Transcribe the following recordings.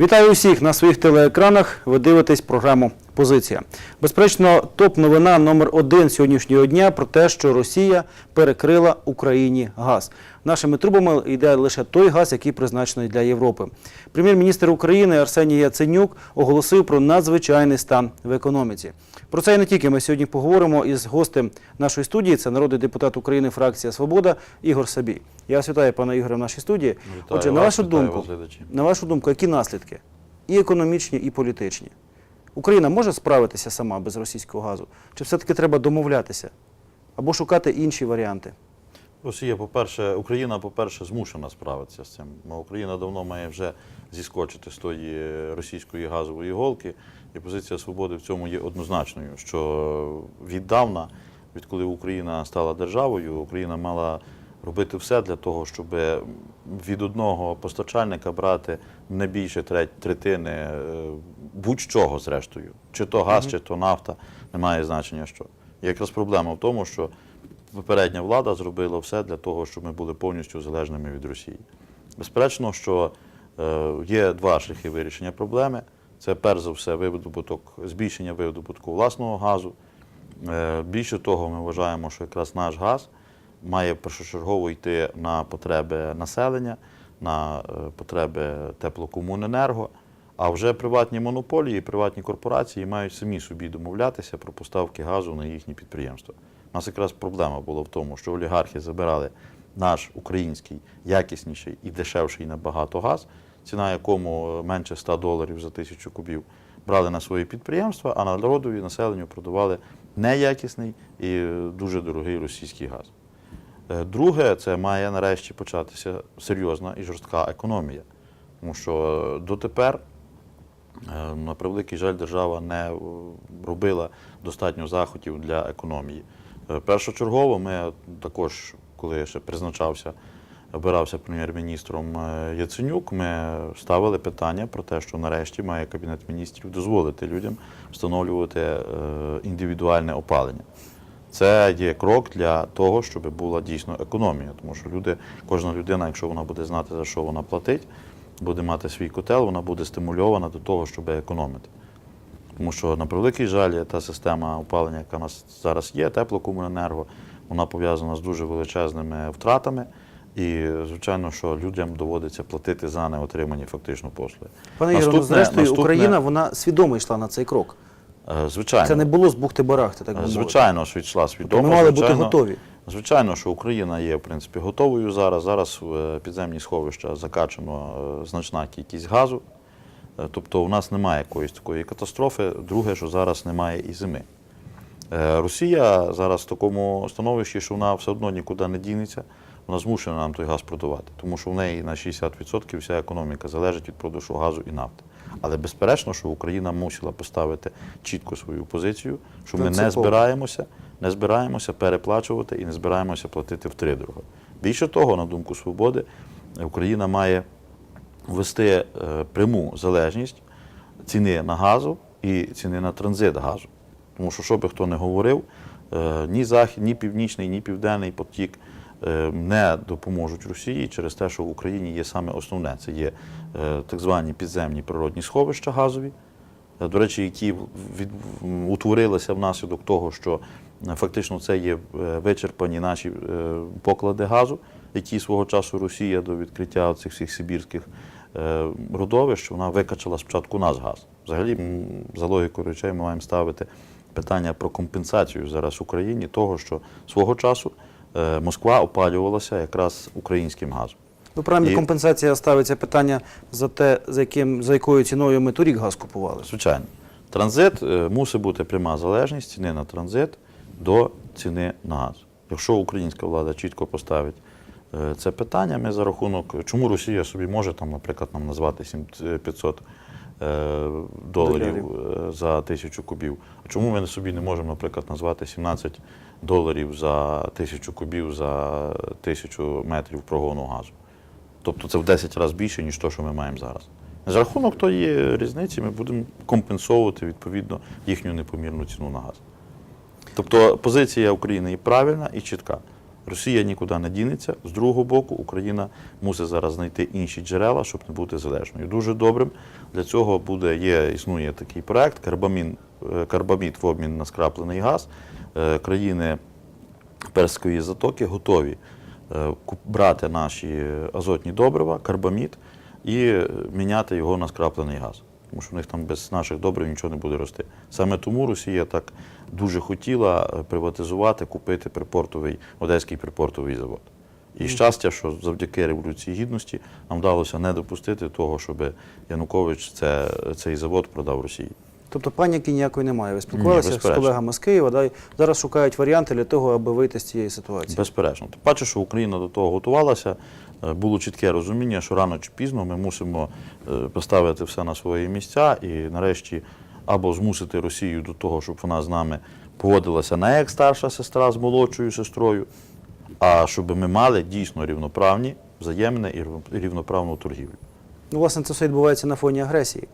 Вітаю усіх на своїх телеекранах. Ви дивитесь програму Позиція. Безперечно, топ-новина номер один сьогоднішнього дня про те, що Росія перекрила Україні газ. Нашими трубами йде лише той газ, який призначений для Європи. Прем'єр-міністр України Арсеній Яценюк оголосив про надзвичайний стан в економіці. Про це і не тільки ми сьогодні поговоримо із гостем нашої студії. Це народний депутат України, фракція Свобода Ігор Сабій. Я вас вітаю, пане Ігоре, в нашій студії. Вітаю Отже, на вашу вітаю думку, вас, на вашу думку, які наслідки? І економічні, і політичні. Україна може справитися сама без російського газу? Чи все-таки треба домовлятися? Або шукати інші варіанти? Росія, по-перше, Україна, по-перше, змушена справитися з цим. Україна давно має вже зіскочити з тої російської газової голки, і позиція свободи в цьому є однозначною, що віддавна, відколи Україна стала державою, Україна мала робити все для того, щоб від одного постачальника брати не більше третини е, будь-чого, зрештою. Чи то газ, чи то нафта, немає значення що. І якраз проблема в тому, що попередня влада зробила все для того, щоб ми були повністю залежними від Росії. Безперечно, що е, є два шляхи вирішення проблеми. Це перш за все видобуток, збільшення видобутку власного газу. Е, Більше того, ми вважаємо, що якраз наш газ має першочергово йти на потреби населення, на е, потреби теплокомуненерго. А вже приватні монополії, приватні корпорації мають самі собі домовлятися про поставки газу на їхні підприємства. У нас якраз проблема була в тому, що олігархи забирали наш український якісніший і дешевший набагато газ, ціна якому е, менше 100 доларів за тисячу кубів, брали на свої підприємства, а народові населенню продавали неякісний і е, дуже дорогий російський газ. Е, Друге, це має нарешті початися серйозна і жорстка економія. Тому що е, дотепер, е, на превеликий жаль, держава не робила достатньо заходів для економії. Першочергово ми також, коли ще призначався, обирався прем'єр-міністром Яценюк, ми ставили питання про те, що нарешті має Кабінет міністрів дозволити людям встановлювати індивідуальне опалення. Це є крок для того, щоб була дійсно економія. Тому що люди, кожна людина, якщо вона буде знати, за що вона платить, буде мати свій котел, вона буде стимульована до того, щоб економити. Тому що, на превеликий жаль, та система опалення, яка у нас зараз є, теплокомуненерго, вона пов'язана з дуже величезними втратами. І, звичайно, що людям доводиться платити за неотримані фактично послуги. Пане Ігоре, ну, зрештою, наступне- Україна вона свідомо йшла на цей крок. Е, Звичайно. Це не було з бухти-барахти, так би мовити. Звичайно, що йшла Тобто свідомо. Ми мали бути готові. Звичайно, що Україна є в принципі готовою зараз. Зараз в е, підземні сховища закачано е, значна кількість газу. Тобто у нас немає якоїсь такої катастрофи. Друге, що зараз немає і зими. Росія зараз в такому становищі, що вона все одно нікуди не дінеться. Вона змушена нам той газ продавати, тому що в неї на 60% вся економіка залежить від продажу газу і нафти. Але безперечно, що Україна мусила поставити чітко свою позицію, що ми не збираємося, не збираємося переплачувати і не збираємося платити втридорога. Більше того, на думку свободи, Україна має ввести е, пряму залежність ціни на газу і ціни на транзит газу. Тому що, що би хто не говорив, е, ні захід, ні північний, ні південний потік не допоможуть Росії через те, що в Україні є саме основне. Це є е, так звані підземні природні сховища газові, е, до речі, які утворилися внаслідок того, що е, фактично це є е, вичерпані наші е, поклади газу, які свого часу Росія до відкриття цих всіх сибірських е, родовищ, вона викачала спочатку нас газ. Взагалі, за логікою речей, ми маємо ставити питання про компенсацію зараз Україні того, що свого часу е, Москва опалювалася якраз українським газом. Ну, принаймні, І- компенсація ставиться питання за те, за, яким, за якою ціною ми торік газ купували. Звичайно. Транзит е, мусить бути пряма залежність ціни на транзит до ціни на газ. Якщо українська влада чітко поставить е, це питання, ми за рахунок, чому Росія собі може там, наприклад, нам назвати 7 500 е, доларів е, за тисячу кубів. А чому ми собі не можемо, наприклад, назвати 17 доларів за тисячу кубів за тисячу метрів прогону газу? Тобто це в 10 разів більше, ніж те, що ми маємо зараз. За рахунок тої різниці ми будемо компенсовувати відповідно їхню непомірну ціну на газ. Тобто позиція України і правильна, і чітка. Росія нікуди не дінеться. З другого боку, Україна мусить зараз знайти інші джерела, щоб не бути залежною. Дуже добрим для цього буде є існує такий проект карбамін, карбамід в обмін на скраплений газ. Е, Країни Перської затоки готові е, брати наші азотні добрива, карбамід і міняти його на скраплений газ. Тому що в них там без наших добрив нічого не буде рости. Саме тому Росія так дуже хотіла е, приватизувати, купити припортовий, одеський припортовий завод. І щастя, що завдяки Революції Гідності нам вдалося не допустити того, щоб Янукович це, цей завод продав Росії. Тобто паніки ніякої немає. Ви спілкувалися з колегами з Києва, да, і зараз шукають варіанти для того, аби вийти з цієї ситуації. Безперечно. Тим паче, що Україна до того готувалася, е, було чітке розуміння, що рано чи пізно ми мусимо е, поставити все на свої місця і нарешті або змусити Росію до того, щоб вона з нами поводилася не як старша сестра з молодшою сестрою, а щоб ми мали дійсно рівноправні, взаємне і рівно- рівноправну торгівлю. Ну, власне, це все відбувається на фоні агресії.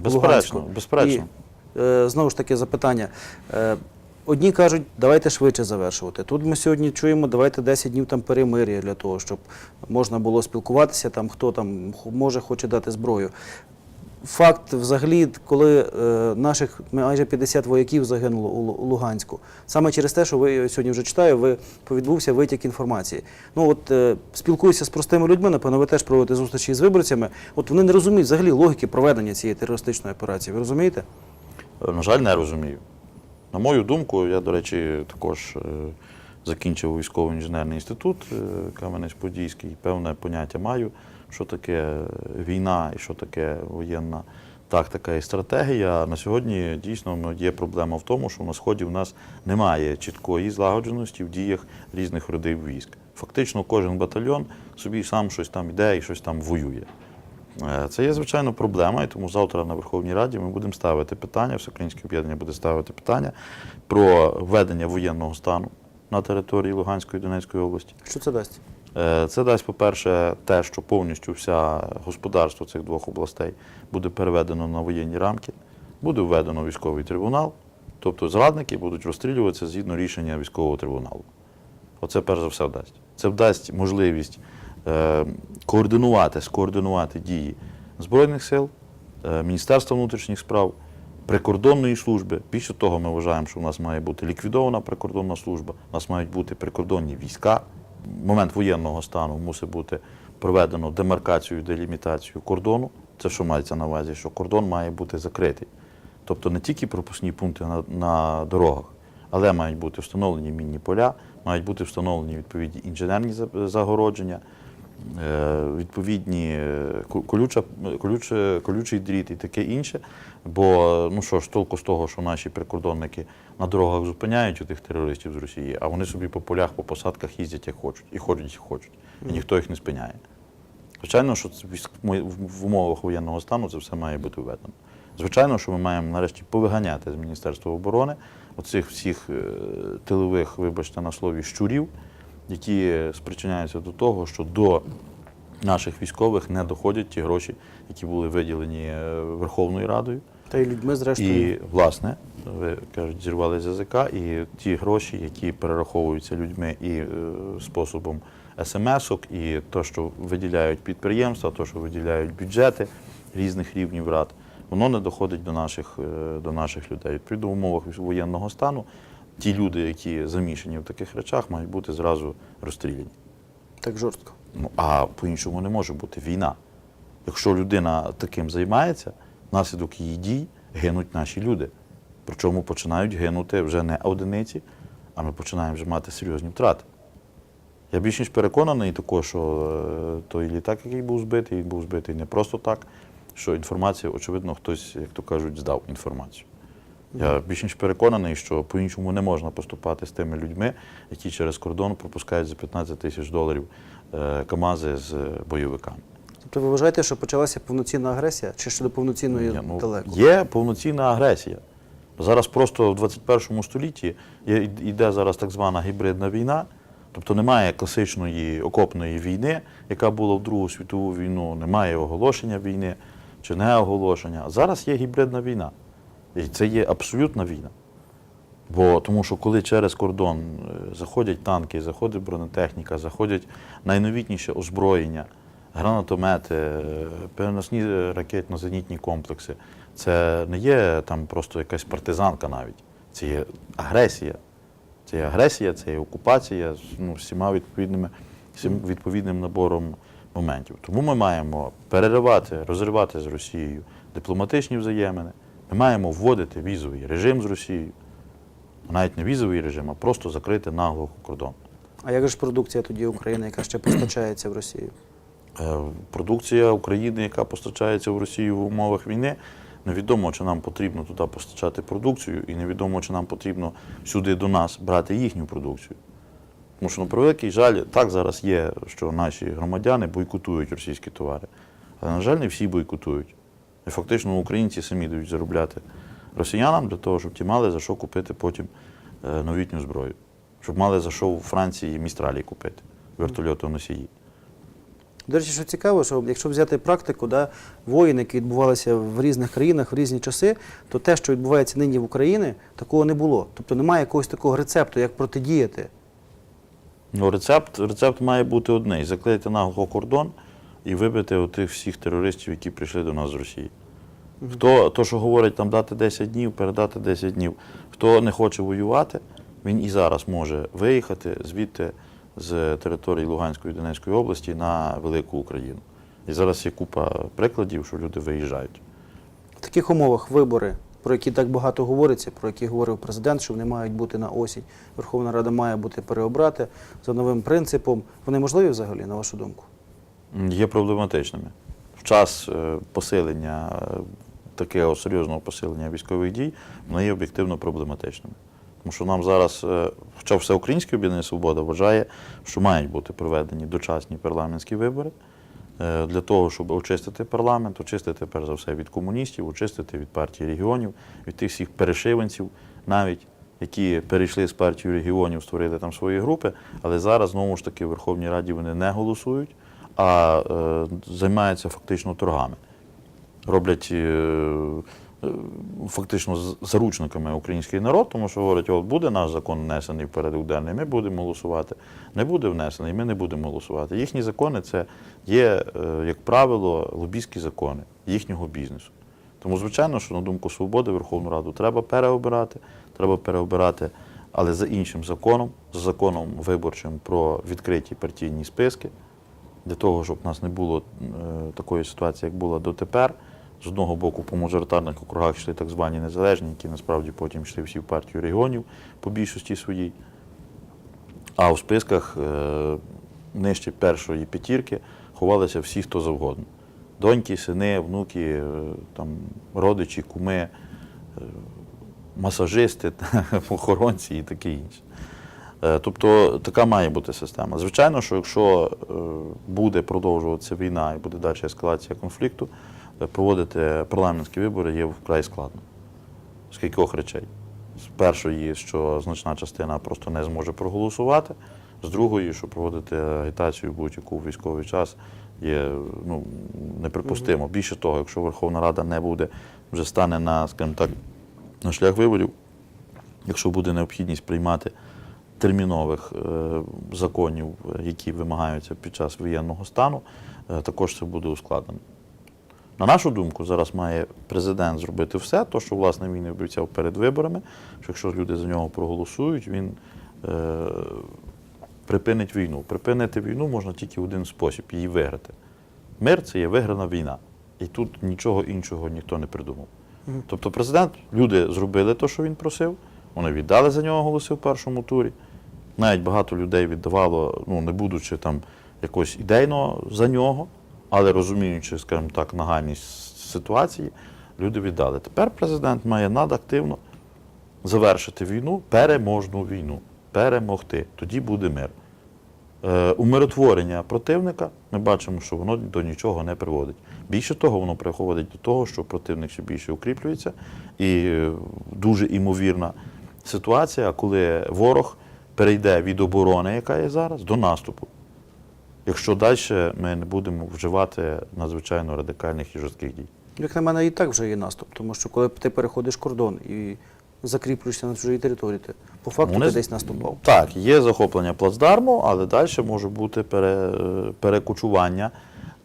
Безперечно, Луганську. безперечно. І, е, знову ж таки, запитання. Е, одні кажуть, давайте швидше завершувати. Тут ми сьогодні чуємо, давайте 10 днів там перемир'я для того, щоб можна було спілкуватися, там, хто там може, хоче дати зброю. Факт, взагалі, коли е, наших майже 50 вояків загинуло у, Луганську, саме через те, що ви сьогодні вже читаю, ви відбувся витік інформації. Ну от е, спілкуюся з простими людьми, напевно, ви теж проводите зустрічі з виборцями. От вони не розуміють взагалі логіки проведення цієї терористичної операції. Ви розумієте? Е, На жаль, не розумію. На мою думку, я, до речі, також закінчив військовий інженерний інститут Кам'янець-Подільський, певне поняття маю, що таке війна і що таке воєнна тактика і стратегія. На сьогодні дійсно є проблема в тому, що на сході в нас немає чіткої злагодженості в діях різних родів військ. Фактично, кожен батальйон собі сам щось там йде і щось там воює. Е, Це є, звичайно, проблема, і тому завтра на Верховній Раді ми будемо ставити питання, Всеукраїнське об'єднання буде ставити питання про введення воєнного стану на території Луганської і Донецької області. Що це дасть? Е, Це дасть, по-перше, те, що повністю вся господарство цих двох областей буде переведено на воєнні рамки, буде введено військовий трибунал, тобто зрадники будуть розстрілюватися згідно рішення військового трибуналу. Оце перш за все дасть. Це дасть можливість е, координувати, скоординувати дії Збройних сил, е, Міністерства внутрішніх справ, прикордонної служби. Більше того, ми вважаємо, що в нас має бути ліквідована прикордонна служба, у нас мають бути прикордонні війська. Момент воєнного стану мусить бути проведено демаркацію, делімітацію кордону. Це що мається на увазі, що кордон має бути закритий. Тобто не тільки пропускні пункти на, на дорогах, але мають бути встановлені мінні поля, мають бути встановлені відповідні інженерні загородження, відповідні е, колюча, колюче, колючий дріт і таке інше. Бо ну що ж, толку з того, що наші прикордонники на дорогах зупиняють у тих терористів з Росії, а вони собі по полях, по посадках їздять як хочуть, і ходять, як хочуть, і ніхто їх не спиняє. Звичайно, що в умовах воєнного стану це все має бути введено. Звичайно, що ми маємо нарешті повиганяти з Міністерства оборони оцих всіх е, тилових, вибачте, на слові щурів, які спричиняються до того, що до наших військових не доходять ті гроші, які були виділені е, Верховною Радою. Та й людьми, зрештою. І, власне, ви кажуть, зірвали з язика, і ті гроші, які перераховуються людьми і е, способом смс-ок, і то, що виділяють підприємства, то, що виділяють бюджети різних рівнів рад, воно не доходить до наших, е, до наших людей. Відповідно, в умовах воєнного стану ті люди, які замішані в таких речах, мають бути зразу розстріляні. Так жорстко. Ну, а по-іншому не може бути війна. Якщо людина таким займається, внаслідок її дій гинуть наші люди. Причому починають гинути вже не одиниці, а ми починаємо вже мати серйозні втрати. Я більш ніж переконаний також, що е, той літак, який був збитий, він був збитий не просто так, що інформація, очевидно, хтось, як то кажуть, здав інформацію. Я більш ніж переконаний, що по-іншому не можна поступати з тими людьми, які через кордон пропускають за 15 тисяч доларів е, КАМАЗи з е, бойовиками. Тобто ви вважаєте, що почалася повноцінна агресія, чи ще до повноцінної Ні, ну, далеко? Є повноцінна агресія. Зараз просто в 21 столітті йде зараз так звана гібридна війна, тобто немає класичної окопної війни, яка була в Другу світову війну, немає оголошення війни чи не оголошення. А зараз є гібридна війна. І це є абсолютна війна. Бо тому що коли через кордон е, заходять танки, заходить бронетехніка, заходять найновітніше озброєння, гранатомети, е, переносні е, ракетно-зенітні комплекси, це не є там просто якась партизанка навіть. Це є агресія. Це є агресія, це є окупація з ну, всіма відповідними, всім відповідним набором моментів. Тому ми маємо переривати, розривати з Росією дипломатичні взаємини. Ми маємо вводити візовий режим з Росією, навіть не візовий режим, а просто закрити нагло кордон. А як же ж продукція тоді України, яка ще постачається в Росію? Е, Продукція України, яка постачається в Росію в умовах війни, невідомо, чи нам потрібно туди постачати продукцію, і невідомо, чи нам потрібно сюди до нас брати їхню продукцію. Тому що, на превеликий жаль, так зараз є, що наші громадяни бойкотують російські товари. Але, на жаль, не всі бойкотують. І фактично українці самі дають заробляти росіянам для того, щоб ті мали за що купити потім е, новітню зброю. Щоб мали за що у Франції містралі купити, вертольотоносії. До речі, що цікаво, що якщо взяти практику, да, воїни, які відбувалися в різних країнах в різні часи, то те, що відбувається нині в Україні, такого не було. Тобто немає якогось такого рецепту, як протидіяти. Ну, рецепт, рецепт має бути одний: заклеїти нагло кордон і вибити отих всіх терористів, які прийшли до нас з Росії. Хто то, що говорить, там дати 10 днів, передати 10 днів. Хто не хоче воювати, він і зараз може виїхати звідти з території Луганської і Донецької області на велику Україну. І зараз є купа прикладів, що люди виїжджають. В таких умовах вибори, про які так багато говориться, про які говорив президент, що вони мають бути на осінь. Верховна Рада має бути переобрати за новим принципом. Вони можливі взагалі, на вашу думку? Є проблематичними. В час е, посилення, е, такого серйозного посилення військових дій, вони є об'єктивно проблематичними. Тому що нам зараз, е, хоча Всеукраїнське об'єднання Свобода вважає, що мають бути проведені дочасні парламентські вибори для того, щоб очистити парламент, очистити перш за все від комуністів, очистити від партії регіонів, від тих всіх перешиванців, навіть які перейшли з партії регіонів, створили там свої групи, але зараз знову ж таки в Верховній Раді вони не голосують, а е, займаються фактично торгами. Роблять е, е, фактично заручниками український народ, тому що говорять, от буде наш закон внесений в порядок денний, ми будемо голосувати. Не буде внесений, ми не будемо голосувати. Їхні закони це є, як правило, лобійські закони їхнього бізнесу. Тому, звичайно, що на думку свободи Верховну Раду треба переобирати, треба переобирати, але за іншим законом, за законом виборчим про відкриті партійні списки, для того, щоб в нас не було е, такої ситуації, як була дотепер. З одного боку, по мажоритарних округах йшли так звані незалежні, які насправді потім йшли всі в партію регіонів по більшості своїй. А у списках е, нижче першої п'ятірки ховалися всі, хто завгодно. Доньки, сини, внуки, е, там, родичі, куми, масажисти, охоронці і таке інше. Е, Тобто така має бути система. Звичайно, що якщо е, буде продовжуватися війна і буде далі ескалація конфлікту, е, проводити парламентські вибори є вкрай складно. З кількох речей. З першої, що значна частина просто не зможе проголосувати. З другої, що проводити агітацію будь-яку в військовий час є ну, неприпустимо. Більше того, якщо Верховна Рада не буде, вже стане на, скажімо так, на шлях виборів, якщо буде необхідність приймати термінових е, законів, які вимагаються під час воєнного стану, е, також це буде ускладнено. На нашу думку, зараз має президент зробити все, то, що власне він і обіцяв перед виборами, що якщо люди за нього проголосують, він е, припинить війну. Припинити війну можна тільки в один спосіб її виграти. Мир це є виграна війна. І тут нічого іншого ніхто не придумав. Тобто президент, люди зробили те, що він просив, вони віддали за нього голоси в першому турі. Навіть багато людей віддавало, ну не будучи там якось ідейно за нього, але розуміючи, скажімо так, нагальність ситуації, люди віддали. Тепер президент має надактивно завершити війну, переможну війну, перемогти. Тоді буде мир. Е, умиротворення противника ми бачимо, що воно до нічого не приводить. Більше того, воно приходить до того, що противник ще більше укріплюється, і е, дуже імовірна ситуація, коли ворог перейде від оборони, яка є зараз, до наступу. Якщо далі ми не будемо вживати надзвичайно радикальних і жорстких дій. Як на мене, і так вже є наступ, тому що коли ти переходиш кордон і закріплюєшся на чужій території. Ти по факту Вони ти десь наступав. Так, є захоплення плацдарму, але далі може бути пере, перекочування,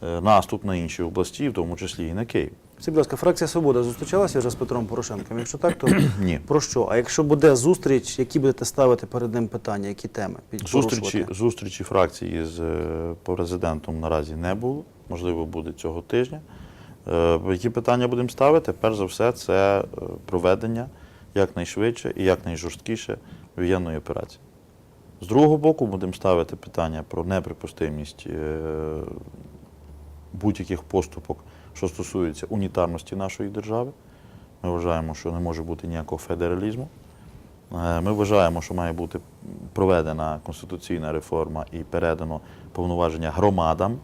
наступ на інші області, в тому числі і на Київ. Скажіть, будь ласка, фракція Свобода зустрічалася вже з Петром Порошенком? Якщо так, то Ні. про що? А якщо буде зустріч, які будете ставити перед ним питання, які теми? Зустрічі, зустрічі фракції з е, президентом наразі не було. Можливо, буде цього тижня. Е, Які питання будемо ставити? Перш за все, це е, проведення якнайшвидше і якнайжорсткіше воєнної операції. З другого боку, будемо ставити питання про неприпустимість е, будь-яких поступок, що стосується унітарності нашої держави. Ми вважаємо, що не може бути ніякого федералізму. Е, Ми вважаємо, що має бути проведена конституційна реформа і передано повноваження громадам,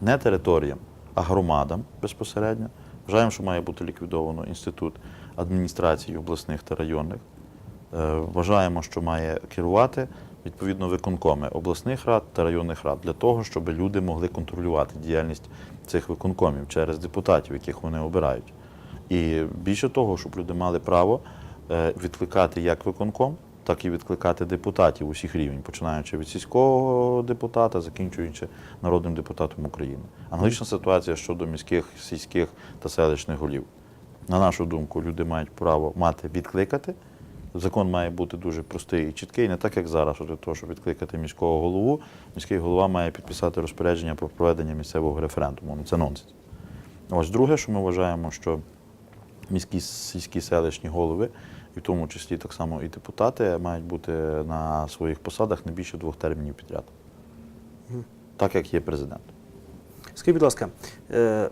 не територіям, а громадам безпосередньо. Вважаємо, що має бути ліквідовано інститут адміністрації обласних та районних. Е, Вважаємо, що має керувати відповідно виконкоми обласних рад та районних рад для того, щоб люди могли контролювати діяльність цих виконкомів через депутатів, яких вони обирають. І більше того, щоб люди мали право е, відкликати як виконком, так і відкликати депутатів усіх рівень, починаючи від сільського депутата, закінчуючи народним депутатом України. Аналогічна ситуація щодо міських, сільських та селищних голів. На нашу думку, люди мають право мати відкликати. Закон має бути дуже простий і чіткий, не так, як зараз, для того, щоб відкликати міського голову, міський голова має підписати розпорядження про проведення місцевого референдуму. Ну, Це нонсенс. Ось друге, що ми вважаємо, що міські сільські селищні голови, і в тому числі так само і депутати, мають бути на своїх посадах не більше двох термінів підряд. Так як є президент. Скажіть, будь ласка, е,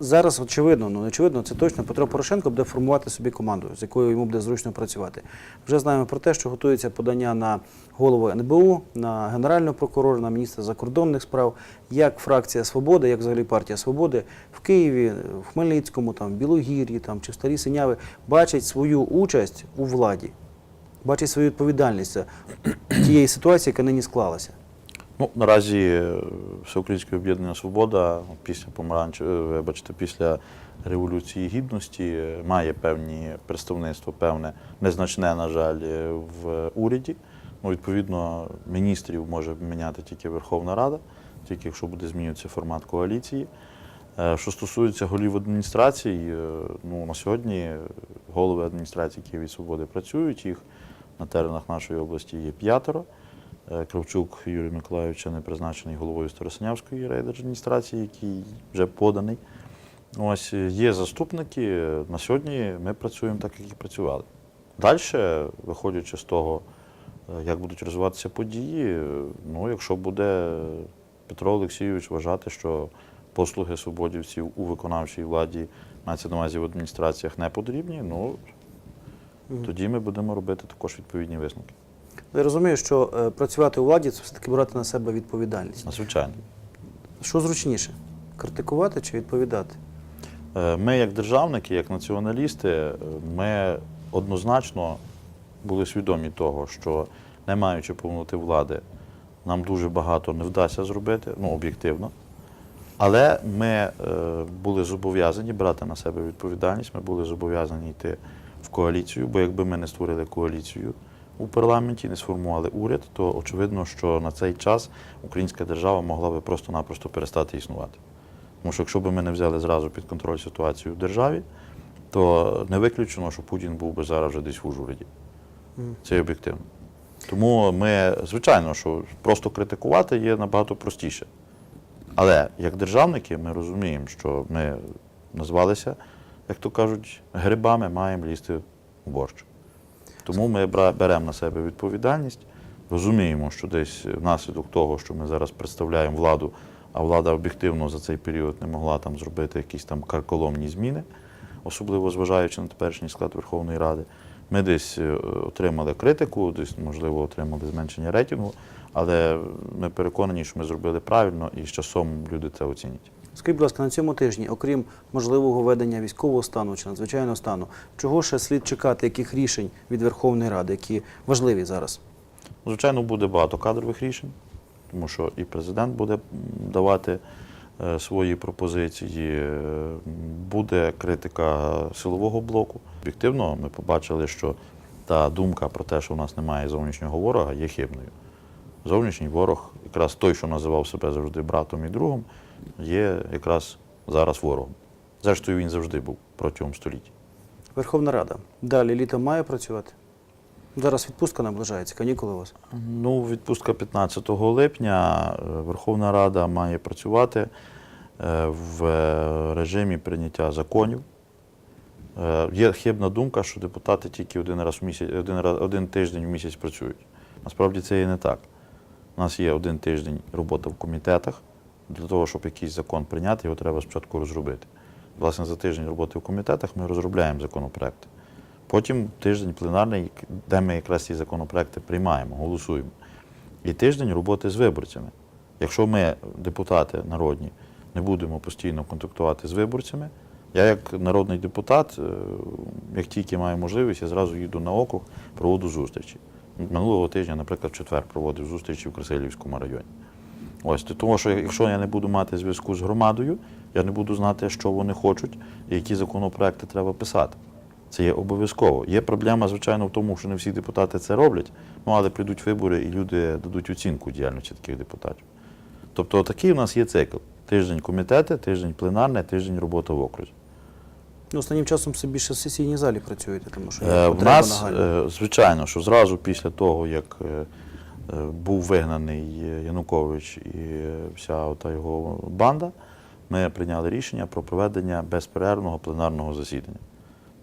зараз очевидно, ну очевидно, це точно Петро Порошенко буде формувати собі команду, з якою йому буде зручно працювати. Вже знаємо про те, що готується подання на голову НБУ, на генерального прокурора, на міністра закордонних справ, як фракція Свободи, як взагалі партія Свободи в Києві, в Хмельницькому, там, в Білогір'ї там, чи в Старій Синяви бачить свою участь у владі, бачить свою відповідальність тієї ситуації, яка нині склалася. Ну, наразі е, Всеукраїнське об'єднання Свобода після помаранч, е, вибачте, після Революції Гідності е, має певні представництво, певне незначне, на жаль, в уряді. Ну, відповідно, міністрів може міняти тільки Верховна Рада, тільки якщо буде змінюватися формат коаліції. Що стосується голів адміністрацій, ну, на сьогодні голови адміністрації Києва і Свободи працюють, їх на теренах нашої області є п'ятеро. Е, Кравчук Юрій Миколайович не призначений головою Старосинявської райдержадміністрації, який вже поданий. Ось е, є заступники. На сьогодні ми працюємо так, як і працювали. Далі, виходячи з того, е, як будуть розвиватися події, ну, якщо буде Петро Олексійович вважати, що послуги свободівців у виконавчій владі, мається на увазі в адміністраціях не потрібні, ну тоді ми будемо робити також відповідні висновки. Я розумію, що е, працювати у владі це все-таки брати на себе відповідальність. Звичайно. Що зручніше? Критикувати чи відповідати? Е, Ми, як державники, як націоналісти, е, ми однозначно були свідомі того, що не маючи повноти влади, нам дуже багато не вдасться зробити, ну, об'єктивно. Але ми е, були зобов'язані брати на себе відповідальність, ми були зобов'язані йти в коаліцію, бо якби ми не створили коаліцію у парламенті, не сформували уряд, то очевидно, що на цей час українська держава могла би просто-напросто перестати існувати. Тому що якщо б ми не взяли зразу під контроль ситуацію в державі, то не виключено, що Путін був би зараз вже десь в Ужгороді. Це об'єктивно. Тому ми, звичайно, що просто критикувати є набагато простіше. Але як державники ми розуміємо, що ми назвалися, як то кажуть, грибами маємо лізти в борщ. Тому ми беремо на себе відповідальність, розуміємо, що десь внаслідок того, що ми зараз представляємо владу, а влада об'єктивно за цей період не могла там зробити якісь там карколомні зміни, особливо зважаючи на теперішній склад Верховної Ради. Ми десь е, отримали критику, десь, можливо, отримали зменшення рейтингу, але ми переконані, що ми зробили правильно і з часом люди це оцінять. Скажіть, будь ласка, на цьому тижні, окрім можливого введення військового стану чи надзвичайного стану, чого ще слід чекати, яких рішень від Верховної Ради, які важливі зараз? Звичайно, буде багато кадрових рішень, тому що і президент буде давати е, свої пропозиції, е, буде критика силового блоку. Об'єктивно, ми побачили, що та думка про те, що в нас немає зовнішнього ворога, є хибною. Зовнішній ворог, якраз той, що називав себе завжди братом і другом, є якраз зараз ворогом. Зрештою, він завжди був протягом століть. Верховна Рада. Далі літо має працювати. Зараз відпустка наближається, канікули у вас. Ну, відпустка 15 липня. Верховна Рада має працювати е, в режимі прийняття законів. Е, Є хибна думка, що депутати тільки один раз в місяць, один, раз, один тиждень в місяць працюють. Насправді це і не так. У нас є один тиждень робота в комітетах. Для того, щоб якийсь закон прийняти, його треба спочатку розробити. Власне, за тиждень роботи в комітетах ми розробляємо законопроекти. Потім тиждень пленарний, де ми якраз ці законопроекти приймаємо, голосуємо. І тиждень роботи з виборцями. Якщо ми, депутати народні, не будемо постійно контактувати з виборцями, я як народний депутат, е, як тільки маю можливість, я зразу їду на округ, проводу зустрічі. Минулого тижня, наприклад, в четвер проводив зустрічі в Красилівському районі. Ось тому, що якщо я не буду мати зв'язку з громадою, я не буду знати, що вони хочуть і які законопроекти треба писати. Це є обов'язково. Є проблема, звичайно, в тому, що не всі депутати це роблять, ну але прийдуть вибори і люди дадуть оцінку діяльності таких депутатів. Тобто такий у нас є цикл. Тиждень комітети, тиждень пленарне, тиждень робота в окрузі. Ну, останнім часом все більше в сесійній залі працюєте, тому що Е, В нас, нагальна. е, звичайно, що зразу після того, як е, був вигнаний Янукович і вся ота його банда, ми прийняли рішення про проведення безперервного пленарного засідання.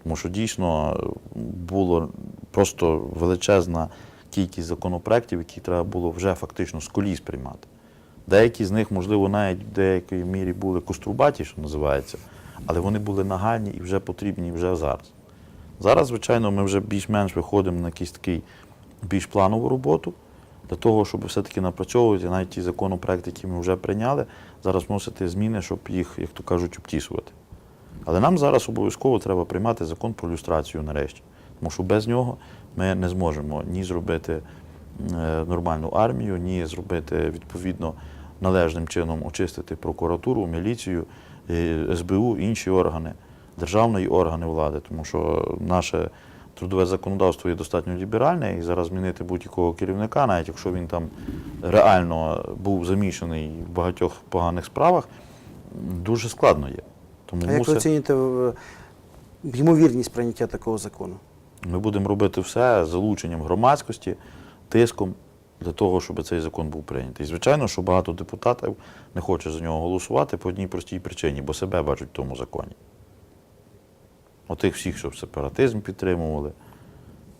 Тому що дійсно е, було просто величезна кількість законопроєктів, які треба було вже фактично з коліс приймати. Деякі з них, можливо, навіть в деякій мірі були кострубаті, що називається, але вони були нагальні і вже потрібні вже зараз. Зараз, звичайно, ми вже більш-менш виходимо на якийсь такий більш планову роботу для того, щоб все-таки напрацьовувати навіть ті законопроекти, які ми вже прийняли, зараз вносити зміни, щоб їх, як то кажуть, обтісувати. Але нам зараз обов'язково треба приймати закон про люстрацію нарешті. Тому що без нього ми не зможемо ні зробити е, нормальну армію, ні зробити відповідно належним чином очистити прокуратуру, міліцію, е, СБУ, інші органи, державні органи влади, тому що наше трудове законодавство є достатньо ліберальне, і зараз змінити будь-якого керівника, навіть якщо він там реально був замішаний в багатьох поганих справах, дуже складно є. Тому А як ви мусить- оцінюєте е, ймовірність прийняття такого закону? Ми будемо робити все з залученням громадськості, тиском для того, щоб цей закон був прийнятий. І, звичайно, що багато депутатів не хоче за нього голосувати по одній простій причині, бо себе бачать в тому законі. Отих всіх, щоб сепаратизм підтримували.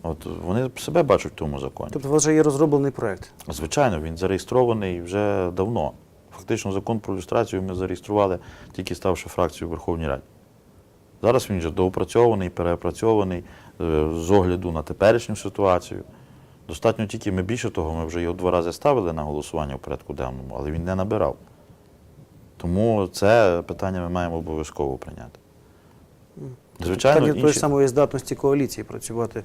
От вони себе бачать в тому законі. Тобто у вас вже є розроблений проєкт. Звичайно, він зареєстрований вже давно. Фактично, закон про люстрацію ми зареєстрували, тільки ставши фракцією в Верховній Раді. Зараз він вже доопрацьований, перепрацьований е, з огляду на теперішню ситуацію. Достатньо тільки ми більше того, ми вже його два рази ставили на голосування в порядку денному, але він не набирав. Тому це питання ми маємо обов'язково прийняти. Звичайно, Питання тої самої здатності коаліції працювати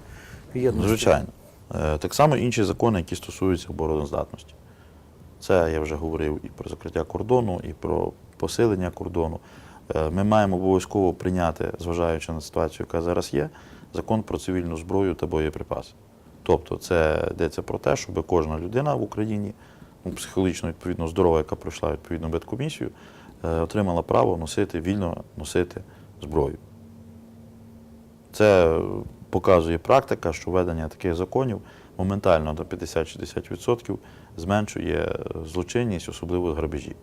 в єдності. Звичайно. Е, Так само інші закони, які стосуються обороноздатності. Це я вже говорив і про закриття кордону, і про посилення кордону. Е, Ми маємо обов'язково прийняти, зважаючи на ситуацію, яка зараз є, закон про цивільну зброю та боєприпаси. Тобто це йдеться про те, щоб кожна людина в Україні, ну, психологічно відповідно здорова, яка пройшла відповідну медкомісію, е, отримала право носити, вільно носити зброю. Це показує практика, що введення таких законів моментально до 50-60% зменшує злочинність, особливо грабежі.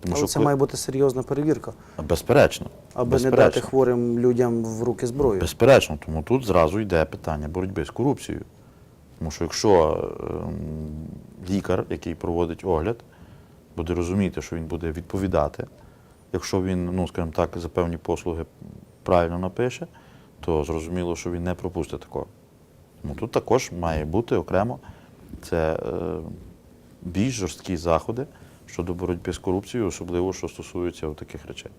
Тому Але це коли- має бути серйозна перевірка, Безперечно. аби не дати хворим людям в руки зброю. Безперечно, тому тут зразу йде питання боротьби з корупцією. Тому що якщо ем, лікар, який проводить огляд, буде розуміти, що він буде відповідати, якщо він, ну, скажімо так, за певні послуги правильно напише, то зрозуміло, що він не пропустить такого. Тому тут також має бути окремо це е, більш жорсткі заходи щодо боротьби з корупцією, особливо що стосується таких речей.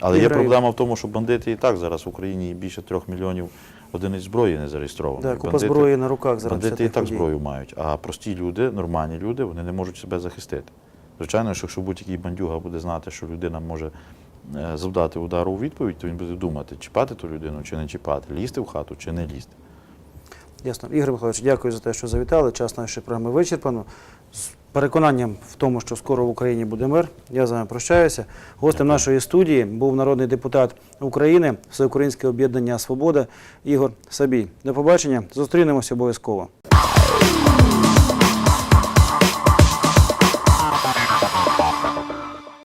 Але є проблема в тому, що бандити і так зараз в Україні більше трьох мільйонів одиниць зброї не зареєстровано. Да, купа бандити- зброї на руках зараз. Бандити і так подій. зброю мають, а прості люди, нормальні люди, вони не можуть себе захистити. Звичайно, що якщо будь-який бандюга буде знати, що людина може завдати удару у відповідь, то він буде думати, чіпати ту людину чи не чіпати, лізти в хату чи не лізти. Ясно. Ігор Михайлович, дякую за те, що завітали. Час нашої програми вичерпано. З переконанням в тому, що скоро в Україні буде мир. Я з вами прощаюся. Гостем нашої студії був народний депутат України, Всеукраїнське об'єднання Свобода Ігор Сабій. До побачення. Зустрінемося обов'язково.